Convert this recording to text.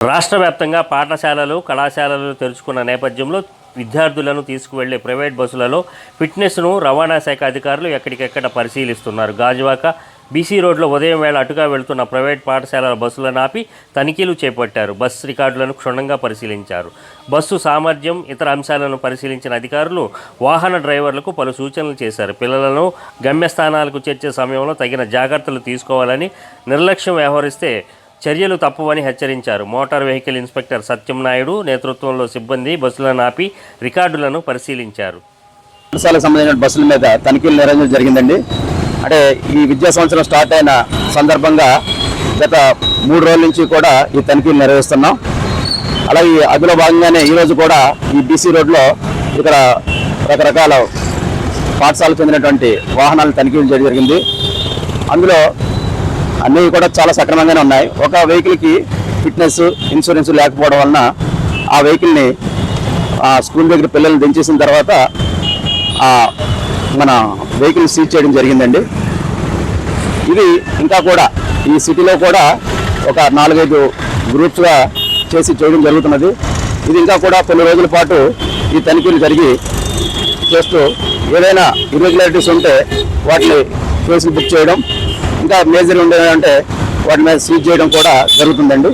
రాష్ట్ర వ్యాప్తంగా పాఠశాలలు కళాశాలలు తెరుచుకున్న నేపథ్యంలో విద్యార్థులను తీసుకువెళ్ళే ప్రైవేట్ బస్సులలో ఫిట్నెస్ను రవాణా శాఖ అధికారులు ఎక్కడికెక్కడ పరిశీలిస్తున్నారు? గాజువాక బీసీ రోడ్లో ఉదయం వేళ అటుగా వెళ్తున్న ప్రైవేట్ పాఠశాలల బస్సులను ఆపి తనిఖీలు చేపట్టారు. బస్ రికార్డులను క్షుణ్ణంగా పరిశీలించారు. బస్సు సామర్థ్యం ఇతర అంశాలను పరిశీలించిన అధికారులు వాహన డ్రైవర్లకు పలు సూచనలు చేశారు. పిల్లలను గమ్యస్థానాలకు చేర్చే సమయంలో తగిన జాగ్రత్తలు తీసుకోవాలని నిర్లక్ష్యం వ్యవహరిస్తే చర్యలు తప్పవని హెచ్చరించారు. Motor vehicle inspector Satyam Naidu నేతృత్వంలో సిబ్బంది బస్సులను ఆపి రికార్డులను పరిశీలించారు. పాఠశాలకు సంబంధించిన బస్సుల మీద తనిఖీలు నిర్వహించడం జరిగిందండి. అంటే ఈ విద్యా సంవత్సరం స్టార్ట్ అయిన సందర్భంగా గత మూడు రోజుల నుంచి కూడా ఈ తనిఖీలు నిర్వహిస్తున్నాం. అలాగే అందులో భాగంగానే ఈరోజు కూడా ఈ బీసీ రోడ్లో ఇక్కడ రకరకాల పాఠశాలకు చెందినటువంటి వాహనాలు తనిఖీలు చేయడం జరిగింది. అందులో అన్నీ కూడా చాలా సక్రమంగానే ఉన్నాయి. ఒక వెహికల్కి ఫిట్నెస్ ఇన్సూరెన్స్ లేకపోవడం వలన ఆ వెహికల్ని ఆ స్కూల్ దగ్గర పిల్లల్ని దించేసిన తర్వాత ఆ మన వెహికల్ సీజ్ చేయడం జరిగిందండి. ఇది ఇంకా కూడా ఈ సిటీలో కూడా ఒక నాలుగైదు గ్రూప్స్గా చేసి చేయడం జరుగుతున్నది. ఇది ఇంకా కూడా కొన్ని రోజుల పాటు ఈ తనిఖీలు జరిగి చేస్తూ ఏదైనా ఇర్రెగ్యులారిటీస్ ఉంటే వాటిని కేసులు బుక్ చేయడం ఇంకా మేజర్ ఉండేదంటే వాటి మీద సీజ్ చేయడం కూడా జరుగుతుందండి.